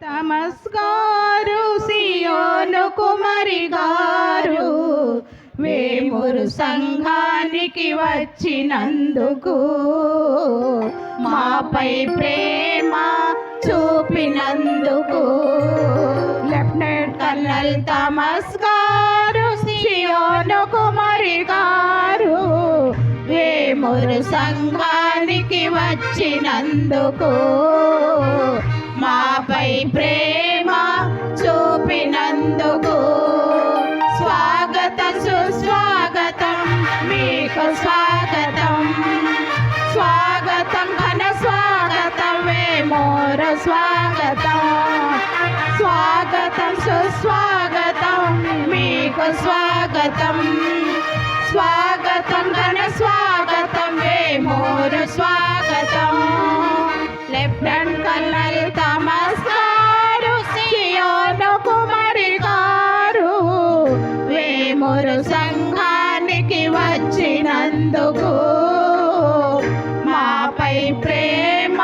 తమస్కారు సియోను కుమరి గారు వేమురు సంఘానికి వచ్చినందుకు మాపై ప్రేమ చూపినందుకు. లెఫ్టినెంట్ కర్నల్ తమస్కారు సియోను కుమరి గారు వేమురు సంఘానికి వచ్చినందుకు. ప్రేమ చూపినందుకు స్వాగత సుస్వాగతం మీకు స్వాగతం. స్వాగతం ఘన స్వాగతం వేమోర స్వాగతం. స్వాగతం సుస్వాగతం మీకు స్వాగతం. స్వాగతం ఘన స్వాగతం వేమోర స్వాగతం. ఎందుకు? మాపై ప్రేమ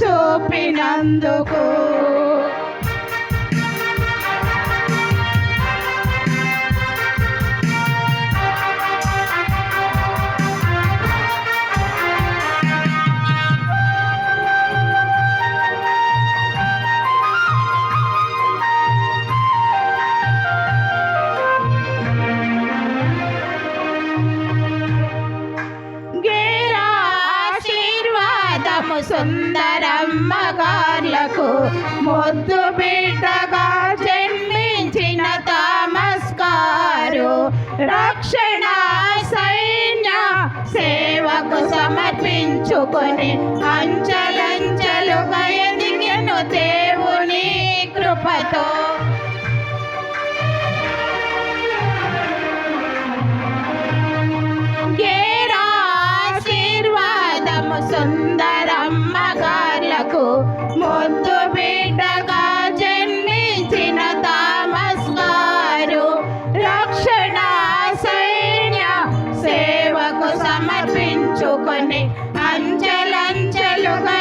చూపినందుకు. సమర్పించుకొని అంచలంచలుగా ఎదిగెను దేవుని కృపతో. గేరాశీర్వాదము సుందరమ్మ గార్లకు ముద్దు బిడ్డగా జన్మించిన తామస్ గారు రక్షణ సైన్య సేవకు సమర్పించుకొని అంచెలంచెలుగా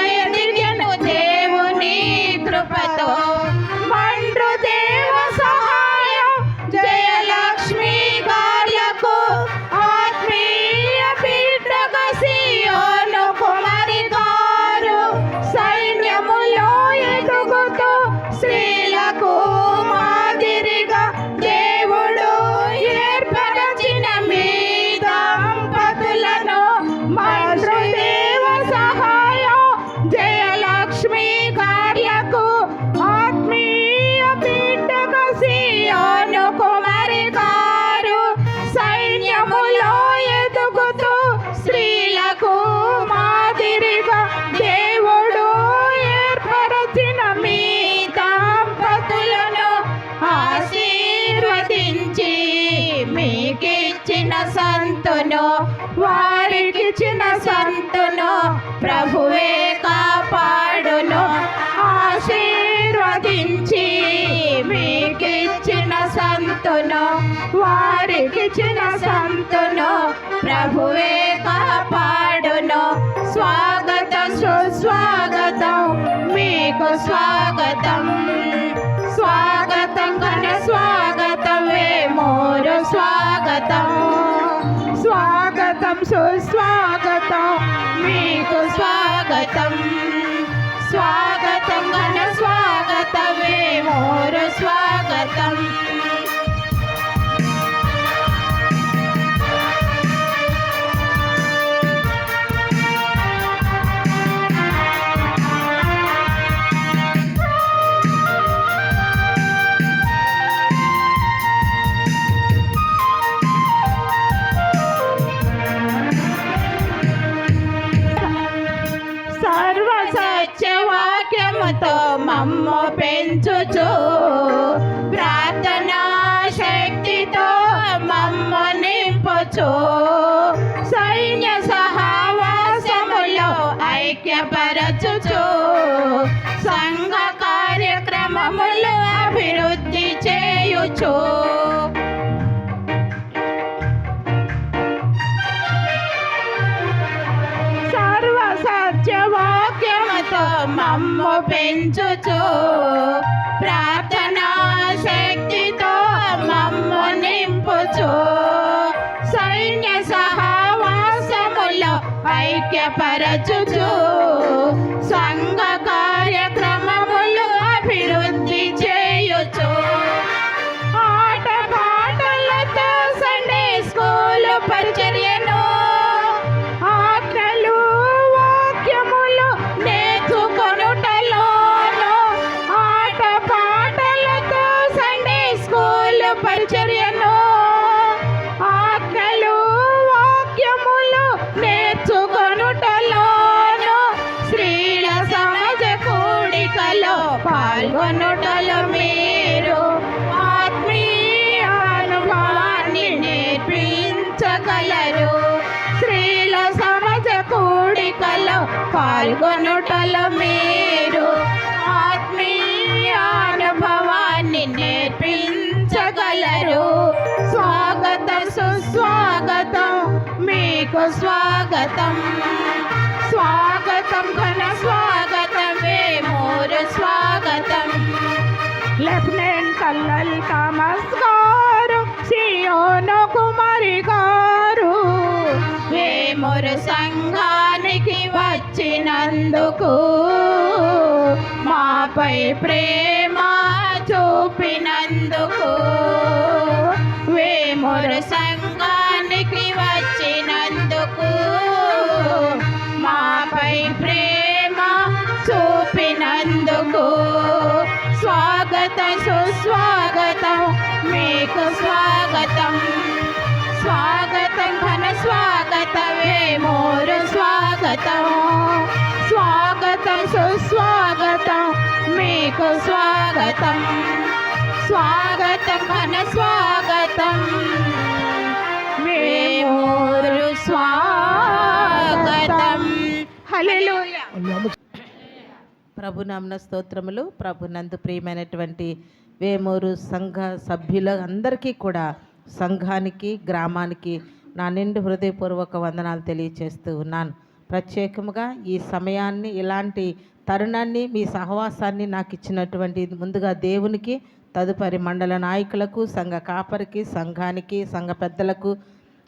మీకిచ్చిన సంతును వారికిచ్చిన సంతును ప్రభువే కాపాడును. ఆశీర్వదించి మీకిచ్చిన సంతును వారికిచ్చిన సంతును ప్రభువే కాపాడును. స్వాగత సుస్వాగతం మీకు స్వాగతం. స్వాగతం కన స్వాగతం స్వాగతం. స్వాగతం సుస్వాగతం. మీకు స్వాగతం. స్వాగతం ఘన స్వాగతం వేమోరు స్వాగతం. అభివృద్ధి చేయుచు. సర్వ సత్యవాక్యముతో మమ్ము పెంచుచు పెంచుచు. ప్రార్థనా శక్తితో మమ్ము నింపుచు. సైన్య సహవాసములో ఐక్యపరచుచు. పాల్గొనుటల మీరు ఆత్మీయ అనుభవాన్ని నేర్పించగలరు. స్త్రీల సమాజ కూడికలో పాల్గొనుటల మీరు ఆత్మీయానుభవాన్ని నేర్పించగలరు. స్వాగత సుస్వాగతం మీకు స్వాగతం. స్వాగతం ఘన కల్లల్ కమస్కారు గారు సియోను కుమారి గారు. వేమురు సంఘానికి వచ్చినందుకు మాపై ప్రేమ చూపినందుకు వేమురు సంఘ మీకు స్వాగతం. స్వాగతం ఘన స్వాగతం. మేమోరు స్వాగతం. హల్లెలూయా. ప్రభునామన స్తోత్రములు ప్రభునందు ప్రియమైనటువంటి వేమూరు సంఘ సభ్యుల అందరికీ కూడా సంఘానికి గ్రామానికి నా నిండు హృదయపూర్వక వందనాలు తెలియచేస్తూ ఉన్నాను. ప్రత్యేకముగా ఈ సమయాన్ని ఇలాంటి తరుణాన్ని మీ సహవాసాన్ని నాకు ఇచ్చినటువంటి ముందుగా దేవునికి తదుపరి మండల నాయకులకు సంఘ కాపరికి సంఘానికి సంఘ పెద్దలకు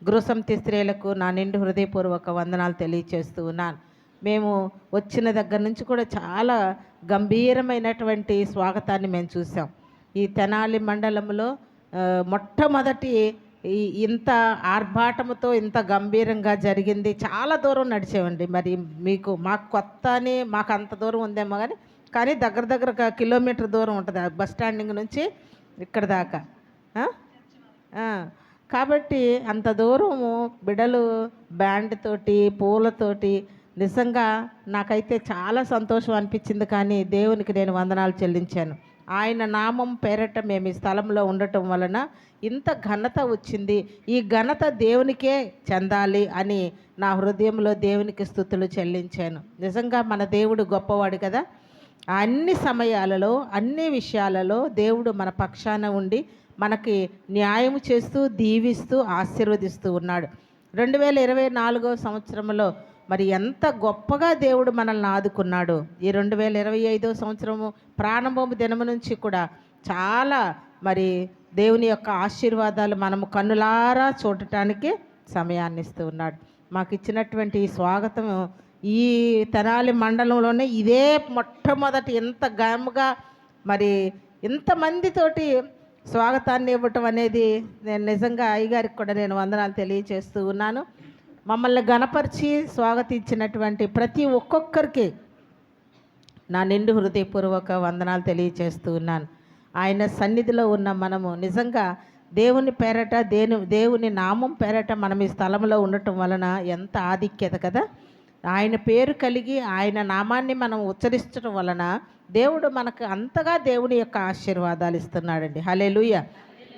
గృహసంతి స్త్రీలకు నా నిండు హృదయపూర్వక వందనాలు తెలియచేస్తూ ఉన్నాను. మేము వచ్చిన దగ్గర నుంచి కూడా చాలా గంభీరమైనటువంటి స్వాగతాన్ని మేము చూసాం ఈ తెనాలి మండలంలో మొట్టమొదటి ఈ ఇంత ఆర్భాటముతో ఇంత గంభీరంగా జరిగింది. చాలా దూరం నడిచేవండి. మరి మీకు మాకు కొత్త అని మాకు అంత దూరం ఉందేమో కానీ కానీ దగ్గర దగ్గర ఒక కిలోమీటర్ దూరం ఉంటుంది బస్ స్టాండింగ్ నుంచి ఇక్కడ దాకా. కాబట్టి అంత దూరము బిడలు బ్యాండ్ తోటి పూలతోటి నిజంగా నాకైతే చాలా సంతోషం అనిపించింది. కానీ దేవునికి నేను వందనాలు చెల్లించాను. ఆయన నామం పేరట మేము ఈ స్థలంలో ఉండటం వలన ఇంత ఘనత వచ్చింది. ఈ ఘనత దేవునికే చెందాలి అని నా హృదయంలో దేవునికి స్థుతులు చెల్లించాను. నిజంగా మన దేవుడు గొప్పవాడు కదా. అన్ని సమయాలలో అన్ని విషయాలలో దేవుడు మన పక్షాన ఉండి మనకి న్యాయం చేస్తూ దీవిస్తూ ఆశీర్వదిస్తూ ఉన్నాడు. రెండు వేల ఇరవై నాలుగో సంవత్సరంలో మరి ఎంత గొప్పగా దేవుడు మనల్ని ఆదుకున్నాడు. ఈ రెండు వేల ఇరవై ఐదో సంవత్సరము ప్రారంభము దినము నుంచి కూడా చాలా మరి దేవుని యొక్క ఆశీర్వాదాలు మనము కన్నులారా చూడటానికి సమయాన్ని ఇస్తూ ఉన్నాడు. మాకు ఇచ్చినటువంటి ఈ స్వాగతం ఈ తెనాలి మండలంలోనే ఇదే మొట్టమొదటి ఎంత గమ్గా మరి ఇంతమందితోటి స్వాగతాన్ని ఇవ్వటం అనేది నేను నిజంగా అయ్యగారికి కూడా నేను వందనాలు తెలియచేస్తూ ఉన్నాను. మమ్మల్ని గణపరిచి స్వాగతించినటువంటి ప్రతి ఒక్కొక్కరికి నా నిండు హృదయపూర్వక వందనాలు తెలియచేస్తూ ఉన్నాను. ఆయన సన్నిధిలో ఉన్న మనము నిజంగా దేవుని పేరట దేని దేవుని నామం పేరట మనం ఈ స్థలంలో ఉండటం వలన ఎంత ఆధిక్యత కదా? ఆయన పేరు కలిగి ఆయన నామాన్ని మనం ఉచ్చరించడం వలన దేవుడు మనకు అంతగా దేవుని యొక్క ఆశీర్వాదాలు ఇస్తున్నాడండి. హలేలుయ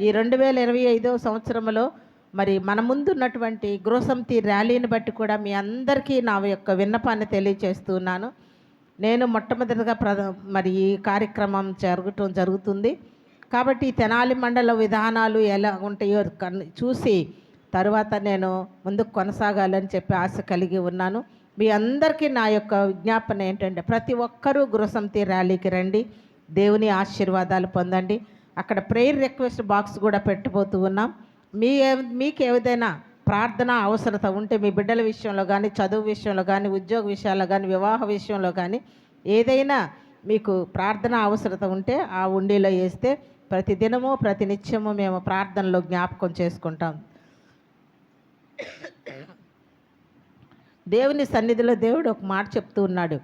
ఈ రెండు వేల ఇరవై ఐదవ సంవత్సరంలో మరి మన ముందు ఉన్నటువంటి గృహసమితి ర్యాలీని బట్టి కూడా మీ అందరికీ నా యొక్క విన్నపాన్ని తెలియచేస్తున్నాను. నేను మొట్టమొదటిగా ప్రధ మరి ఈ కార్యక్రమం జరగటం జరుగుతుంది. కాబట్టి తెనాలి మండల విధానాలు ఎలా ఉంటాయో కన్ చూసి తర్వాత నేను ముందుకు కొనసాగాలని చెప్పి ఆశ కలిగి ఉన్నాను. మీ అందరికీ నా యొక్క విజ్ఞాపన ఏంటంటే ప్రతి ఒక్కరూ గృహసమితి ర్యాలీకి రండి దేవుని ఆశీర్వాదాలు పొందండి. అక్కడ ప్రేయర్ రిక్వెస్ట్ బాక్స్ కూడా పెట్టబోతూ ఉన్నాం. మీ మీకు ఏదైనా ప్రార్థన అవసరత ఉంటే మీ బిడ్డల విషయంలో కానీ చదువు విషయంలో కానీ ఉద్యోగ విషయాల్లో కానీ వివాహ విషయంలో కానీ ఏదైనా మీకు ప్రార్థన అవసరత ఉంటే ఆ ఉండిలో వేస్తే ప్రతి దినము ప్రతి నిత్యము మేము ప్రార్థనలో జ్ఞాపకం చేసుకుంటాం. దేవుని సన్నిధిలో దేవుడు ఒక మాట చెప్తూ ఉన్నాడు.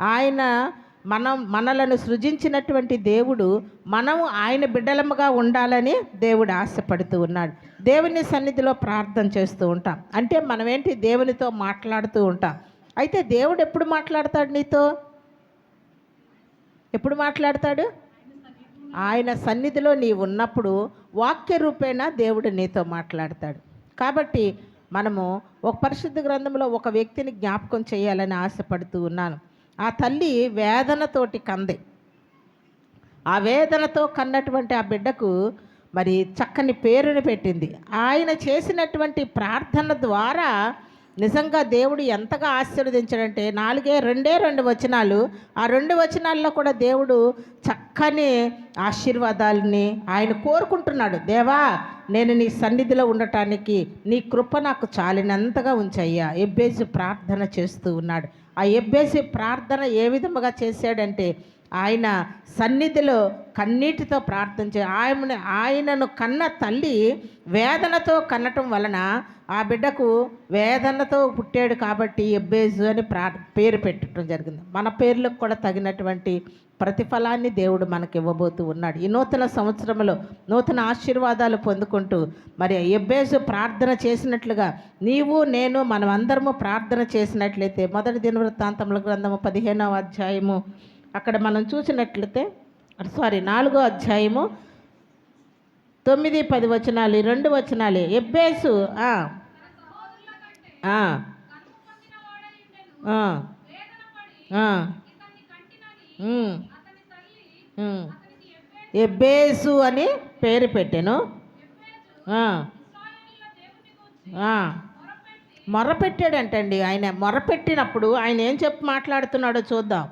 ఆయన మనం మనలను సృజించినటువంటి దేవుడు మనము ఆయన బిడ్డలముగా ఉండాలని దేవుడు ఆశపడుతూ ఉన్నాడు. దేవుని సన్నిధిలో ప్రార్థన చేస్తూ ఉంటాం. అంటే మనం ఏంటి దేవునితో మాట్లాడుతూ ఉంటాం. అయితే దేవుడు ఎప్పుడు మాట్లాడతాడు నీతో? ఎప్పుడు మాట్లాడతాడు? ఆయన సన్నిధిలో నీవు ఉన్నప్పుడు వాక్య రూపేణ దేవుడు నీతో మాట్లాడతాడు. కాబట్టి మనము ఒక పరిశుద్ధ గ్రంథంలో ఒక వ్యక్తిని జ్ఞాపకం చేయాలని ఆశపడుతూ ఉన్నాను. ఆ తల్లి వేదనతోటి కంది. ఆ వేదనతో కన్నటువంటి ఆ బిడ్డకు మరి చక్కని పేరుని పెట్టింది. ఆయన చేసినటువంటి ప్రార్థన ద్వారా నిజంగా దేవుడు ఎంతగా ఆశీర్వదించాడంటే నాలుగే రెండే రెండు వచనాలు. ఆ రెండు వచనాల్లో కూడా దేవుడు చక్కని ఆశీర్వాదాలని ఆయన కోరుకుంటున్నాడు. దేవా నేను నీ సన్నిధిలో ఉండటానికి నీ కృప నాకు చాలినంతగా ఉంచయ్యా. ఎబ్బేసి ప్రార్థన చేస్తూ ఉన్నాడు. ఆ ఎబ్బేసి ప్రార్థన ఏ విధముగా చేశాడంటే ఆయన సన్నిధిలో కన్నీటితో ప్రార్థన చే ఆయన ఆయనను కన్న తల్లి వేదనతో కన్నటం వలన ఆ బిడ్డకు వేదనతో పుట్టాడు కాబట్టి ఎబ్బేజు అని ప్రా పేరు పెట్టడం జరిగింది. మన పేర్లకు కూడా తగినటువంటి ప్రతిఫలాన్ని దేవుడు మనకి ఇవ్వబోతూ ఉన్నాడు. ఈ నూతన సంవత్సరంలో నూతన ఆశీర్వాదాలు పొందుకుంటూ మరి ఎబ్బేజు ప్రార్థన చేసినట్లుగా నీవు నేను మనం అందరము ప్రార్థన చేసినట్లయితే మొదటి దినవృత్తాంతముల గ్రంథము పదిహేనవ అధ్యాయము అక్కడ మనం చూసినట్లయితే సారీ నాలుగో అధ్యాయము తొమ్మిది పది వచనాలు రెండు వచనాలు. ఎబ్బేసు ఎబ్బేసు అని పేరు పెట్టాను. మొరపెట్టాడంటండి. ఆయన మొరపెట్టినప్పుడు ఆయన ఏం చెప్పి మాట్లాడుతున్నాడో చూద్దాం.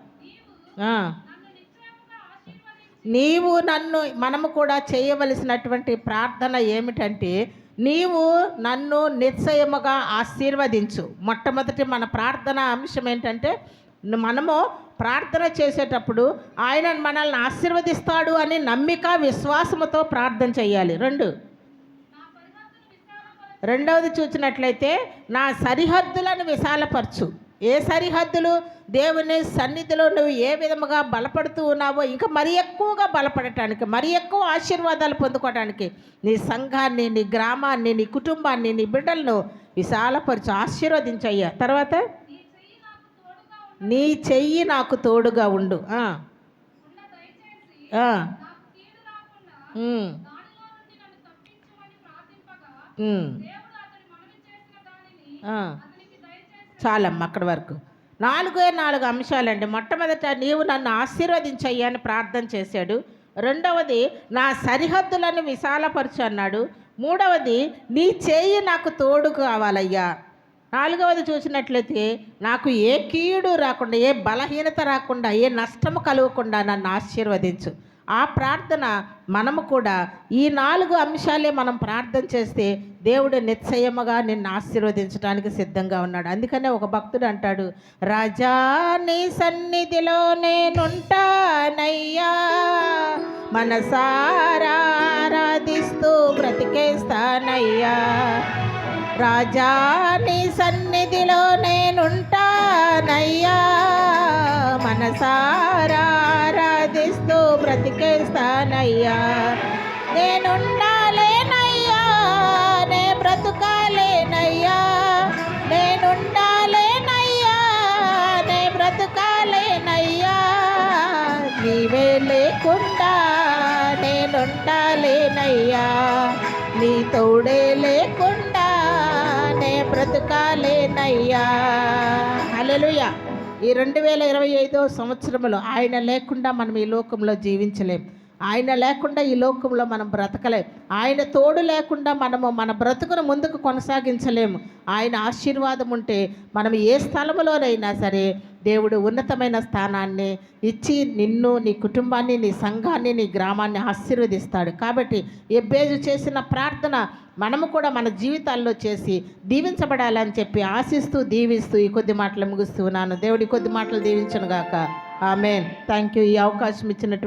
నీవు నన్ను మనము కూడా చేయవలసినటువంటి ప్రార్థన ఏమిటంటే నీవు నన్ను నిశ్చయముగా ఆశీర్వదించు. మొట్టమొదటి మన ప్రార్థన అంశం ఏంటంటే మనము ప్రార్థన చేసేటప్పుడు ఆయన మనల్ని ఆశీర్వదిస్తాడు అని నమ్మిక విశ్వాసముతో ప్రార్థన చేయాలి. రెండు. రెండవది చూసినట్లయితే నా సరిహద్దులను విశాలపరచు. ఏ సరిహద్దులు దేవుని సన్నిధిలో నువ్వు ఏ విధముగా బలపడుతూ ఉన్నావో ఇంకా మరి ఎక్కువగా బలపడటానికి మరి ఎక్కువ ఆశీర్వాదాలు పొందుకోవడానికి నీ సంఘాన్ని నీ గ్రామాన్ని నీ కుటుంబాన్ని నీ బిడ్డలను విశాలపరచు ఆశీర్వదించయ్యా. తర్వాత? నీ చెయ్యి నాకు తోడుగా ఉండు. ఆ. చాలమ్మ అక్కడి వరకు. నాలుగే నాలుగు అంశాలండి. మొట్టమొదట నీవు నన్ను ఆశీర్వదించయ్యా అని ప్రార్థన చేశాడు. రెండవది నా సరిహద్దులను విశాలపరచు అన్నాడు. మూడవది నీ చేయి నాకు తోడు కావాలయ్యా. నాలుగవది చూసినట్లయితే నాకు ఏ కీడు రాకుండా ఏ బలహీనత రాకుండా ఏ నష్టము కలగకుండా నన్ను ఆశీర్వదించు. ఆ ప్రార్థన మనము కూడా ఈ నాలుగు అంశాలే మనం ప్రార్థన చేస్తే దేవుడు నిశ్చయముగా నిన్ను ఆశీర్వదించడానికి సిద్ధంగా ఉన్నాడు. అందుకనే ఒక భక్తుడు అంటాడు రాజా నీ సన్నిధిలో నేనుంటానయ్యా. మనసారాధిస్తూ బ్రతికేస్తానయ్యా. రాజా నీ సన్నిధిలో నేనుంటానయ్యా. మనసారాధిస్తూ బ్రతికేస్తానయ్యా. నేనుంటా ఈ రెండు వేల ఇరవై ఐదో సంవత్సరంలో ఆయన లేకుండా మనం ఈ లోకంలో జీవించలేం. ఆయన లేకుండా ఈ లోకంలో మనం బ్రతకలేం. ఆయన తోడు లేకుండా మనము మన బ్రతుకును ముందుకు కొనసాగించలేము ఆయన ఆశీర్వాదం ఉంటే మనం ఏ స్థలంలోనైనా సరే దేవుడు ఉన్నతమైన స్థానాన్ని ఇచ్చి నిన్ను నీ కుటుంబాన్ని నీ సంఘాన్ని నీ గ్రామాన్ని ఆశీర్వదిస్తాడు. కాబట్టి ఎబ్బేజు చేసిన ప్రార్థన మనము కూడా మన జీవితాల్లో చేసి దీవించబడాలని చెప్పి ఆశిస్తూ దీవిస్తూ ఈ కొద్ది మాటలు ముగిస్తూ ఉన్నాను. దేవుడి కొద్ది మాటలు దీవించను గాక ఆమె థ్యాంక్ యూ ఈ అవకాశం ఇచ్చినట్టు